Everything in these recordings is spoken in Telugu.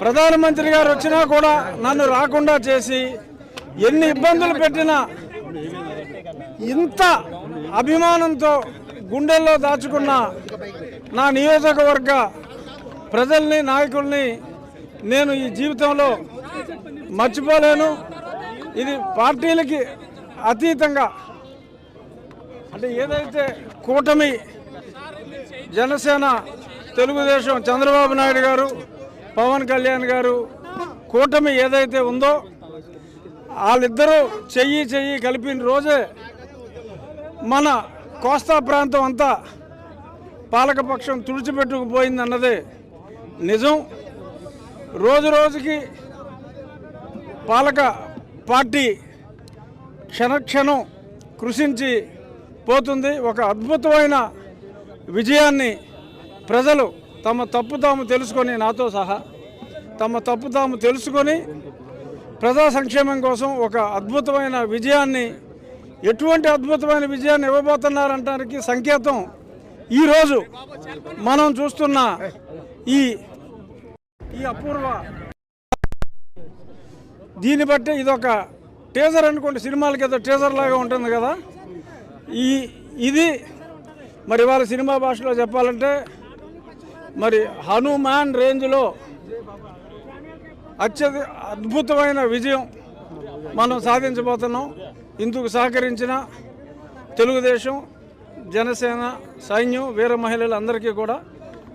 ప్రధానమంత్రి గారు వచ్చినా కూడా నన్ను రాకుండా చేసి ఎన్ని ఇబ్బందులు పెట్టినా ఇంత అభిమానంతో గుండెల్లో దాచుకున్న నా నియోజకవర్గ ప్రజల్ని నాయకుల్ని నేను ఈ జీవితంలో మర్చిపోలేను. ఇది పార్టీలకి అతీతంగా అంటే ఏదైతే కూటమి జనసేన తెలుగుదేశం చంద్రబాబు నాయుడు గారు పవన్ కళ్యాణ్ గారు కూటమి ఏదైతే ఉందో వాళ్ళిద్దరూ చెయ్యి చెయ్యి కలిపిన రోజే మన కోస్తా ప్రాంతం అంతా పాలకపక్షం తుడిచిపెట్టుకుపోయిందన్నదే నిజం. రోజు రోజుకి పాలక పార్టీ క్షణక్షణం కృషించి పోతుంది. ఒక అద్భుతమైన విజయాన్ని ప్రజలు తమ తప్పు తాము తెలుసుకొని నాతో సహా తమ తప్పు తాము తెలుసుకొని ప్రజా సంక్షేమం కోసం ఒక అద్భుతమైన విజయాన్ని ఎటువంటి అద్భుతమైన విజయాన్ని ఇవ్వబోతున్నారంటానికి సంకేతం ఈరోజు మనం చూస్తున్న ఈ ఈ అపూర్వ దీన్ని బట్టి ఇదొక టేజర్ అనుకోండి సినిమాలకి ఏదో టేజర్ లాగా ఉంటుంది కదా. ఈ ఇది మరి వాళ్ళ సినిమా భాషలో చెప్పాలంటే మరి హనుమాన్ రేంజ్లో అత్యధి అద్భుతమైన విజయం మనం సాధించబోతున్నాం. ఇందుకు సహకరించిన తెలుగుదేశం జనసేన సైన్యం వీర మహిళలందరికీ కూడా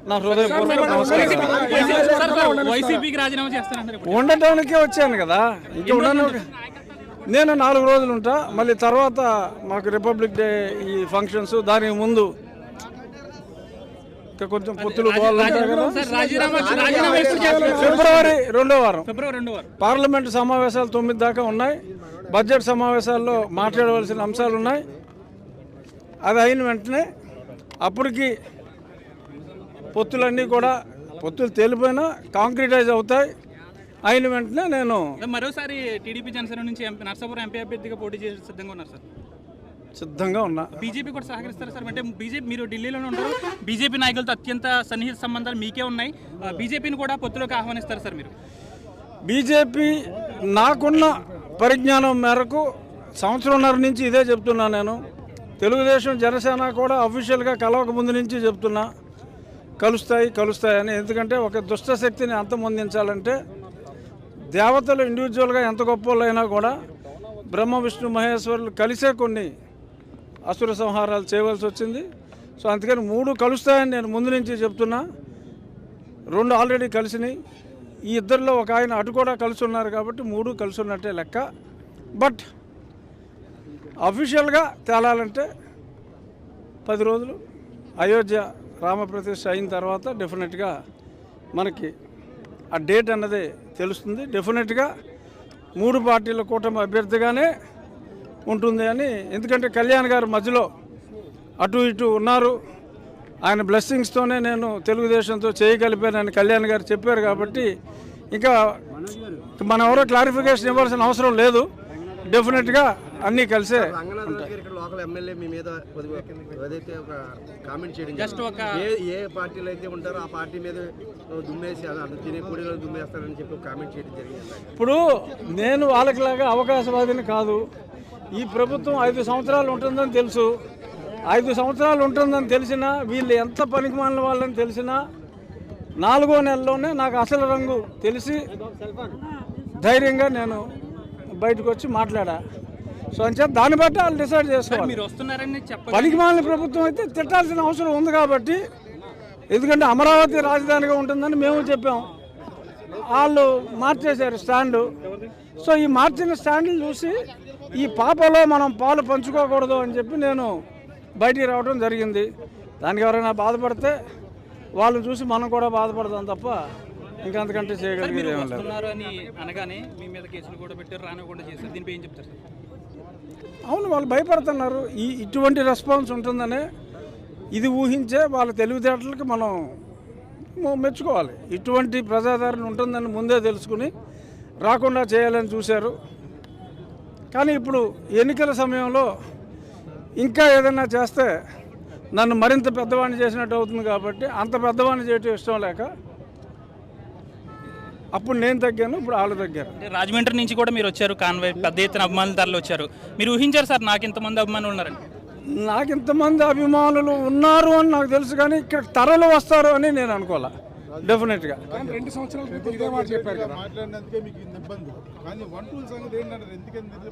నా హృదయపూర్వక ఉండటానికే వచ్చాను కదా. ఇంకా ఉండను నేను నాలుగు రోజులు ఉంటా. మళ్ళీ తర్వాత మాకు రిపబ్లిక్ డే ఈ ఫంక్షన్స్ దానికి ముందు ఇంకా కొంచెం పొత్తులు బాగా ఉంటాయి కదా సార్ రాజీనామా రాజీనామా ఎప్పుడు చేస్తారు? ఫిబ్రవరి రెండో వారం. ఫిబ్రవరి రెండు వారు. పార్లమెంట్ సమావేశాలు తొమ్మిది దాకా ఉన్నాయి. బడ్జెట్ సమావేశాల్లో మాట్లాడవలసిన అంశాలు ఉన్నాయి. అది అయిన వెంటనే అప్పటికి పొత్తులన్నీ కూడా పొత్తులు తేలిపోయినా కాంక్రిటైజ్ అవుతాయి. అయిన వెంటనే నేను మరోసారి టీడీపీ జనసేన నుంచి ఎంపీ నర్సాపురం ఎంపీ అభ్యర్థిగా పోటీ చేసి సిద్ధంగా ఉన్నారు సార్. సిద్ధంగా ఉన్నా. బీజేపీ కూడా సహకరిస్తారు సార్? అంటే బీజేపీ మీరు ఢిల్లీలోనే ఉంటారు. బీజేపీ నాయకులతో అత్యంత సన్నిహిత సంబంధాలు మీకే ఉన్నాయి. బీజేపీని కూడా పొత్తులోకి ఆహ్వానిస్తారు సార్ మీరు? బీజేపీ నాకున్న పరిజ్ఞానం మేరకు సంవత్సరంన్నర నుంచి ఇదే చెప్తున్నా నేను. తెలుగుదేశం జనసేన కూడా అఫీషియల్గా కలవక ముందు నుంచి చెప్తున్నా. కలుస్తాయి కలుస్తాయని. ఎందుకంటే ఒక దుష్ట శక్తిని అంతమొందించాలంటే దేవతలు ఇండివిజువల్గా ఎంత గొప్పలైనా కూడా బ్రహ్మ విష్ణు మహేశ్వరులు కలిసే కొన్ని అసుర సంహారాలు చేయవలసి వచ్చింది. సో అందుకని మూడు కలుస్తాయని నేను ముందు నుంచి చెప్తున్నా. రెండు ఆల్రెడీ కలిసినాయి. ఈ ఇద్దరిలో ఒక ఆయన అటు కూడా కలిసి ఉన్నారు కాబట్టి మూడు కలిసి ఉన్నట్టే లెక్క. బట్ అఫీషియల్గా తేలాలంటే పది రోజులు. అయోధ్య రామప్రతిష్ఠ అయిన తర్వాత డెఫినెట్గా మనకి ఆ డేట్ అన్నది తెలుస్తుంది. డెఫినెట్గా మూడు పార్టీల కూటమి అభ్యర్థిగానే ఉంటుంది అని. ఎందుకంటే కళ్యాణ్ గారు మధ్యలో అటు ఇటు ఉన్నారు. ఆయన బ్లెస్సింగ్స్తోనే నేను తెలుగుదేశంతో చేయగలిపానని కళ్యాణ్ గారు చెప్పారు కాబట్టి ఇంకా మనం ఎవరో క్లారిఫికేషన్ ఇవ్వాల్సిన అవసరం లేదు. డెఫినెట్గా అన్నీ కలిసే రంగనాథ్ గారు ఇక్కడ లోకల్ ఎమ్మెల్యే మీ మీద కొద్దిగా ఏదైతే ఒక కామెంట్ చేయడం Just జరిగింది. ఒక- ఏ పార్టీలో అయితే ఉంటారో ఆ పార్టీ మీద దుమ్మేసి తినే కూడీలో దుమ్మేస్తారని చెప్పి కామెంట్ చేయడం జరిగింది ఇప్పుడు నేను వాళ్ళకిలాగా అవకాశవాదిని కాదు. ఈ ప్రభుత్వం ఐదు సంవత్సరాలు ఉంటుందని తెలుసు. ఐదు సంవత్సరాలు ఉంటుందని తెలిసినా వీళ్ళు ఎంత పనికి మాలిన వాళ్ళని తెలిసినా నాలుగో నెలలోనే నాకు అసలు రంగు తెలిసి ధైర్యంగా నేను బయటకు వచ్చి మాట్లాడా. సో అంచేత దాన్ని బట్టి వాళ్ళు డిసైడ్ చేసుకోవాలి. మీరు వస్తున్నారని చెప్ప పనికి మాలిన ప్రభుత్వం అయితే తిట్టాల్సిన అవసరం ఉంది కాబట్టి ఎందుకంటే అమరావతి రాజధానిగా ఉంటుందని మేము చెప్పాం. వాళ్ళు మార్చేశారు స్టాండు. సో ఈ మార్చిన స్టాండ్లు చూసి ఈ పాపలో మనం పాలు పంచుకోకూడదు అని చెప్పి నేను బయటికి రావడం జరిగింది. దానికి ఎవరైనా బాధపడితే వాళ్ళని చూసి మనం కూడా బాధపడదాం తప్ప ఇంకంతకంటే చేయగలిగేది ఏమీ లేదు. వస్తున్నారు అని అనగానే మీ మీద కేసులు కూడా పెట్టారు రానివ్వకుండా చేశారు. దీనిపై ఏం చెప్తారు సార్? అవును వాళ్ళు భయపడుతున్నారు. ఈ ఇటువంటి రెస్పాన్స్ ఉంటుందనే ఇది ఊహించే వాళ్ళ తెలివితేటలకి మనం మెచ్చుకోవాలి. ఇటువంటి ప్రజాదరణ ఉంటుందని ముందే తెలుసుకుని రాకుండా చేయాలని చూశారు. కానీ ఇప్పుడు ఎన్నికల సమయంలో ఇంకా ఏదైనా చేస్తే నన్ను మరింత పెద్దవాడిని చేసినట్టు అవుతుంది కాబట్టి అంత పెద్దవాడిని చేయటం ఇష్టం లేక అప్పుడు నేను తగ్గాను ఇప్పుడు వాళ్ళు తగ్గారు. అంటే రాజమండ్రి నుంచి కూడా మీరు వచ్చారు కాన్వే పెద్ద ఎత్తున అభిమానుల తరలి వచ్చారు. మీరు ఊహించారు సార్ నాకు ఇంతమంది అభిమానులు ఉన్నారని? నాకు ఇంతమంది అభిమానులు ఉన్నారు అని నాకు తెలుసు కానీ ఇక్కడ తరలు వస్తారు అని నేను అనుకోవాలా డెఫినెట్గా. రెండు సంవత్సరాల క్రితం ఇదే మాట చెప్పారు కదా. మాట్లాడినందుకే మీకు ఇబ్బంది. కానీ వన్ టూల్ సంగతి ఏంటంటే ఎందుకంటే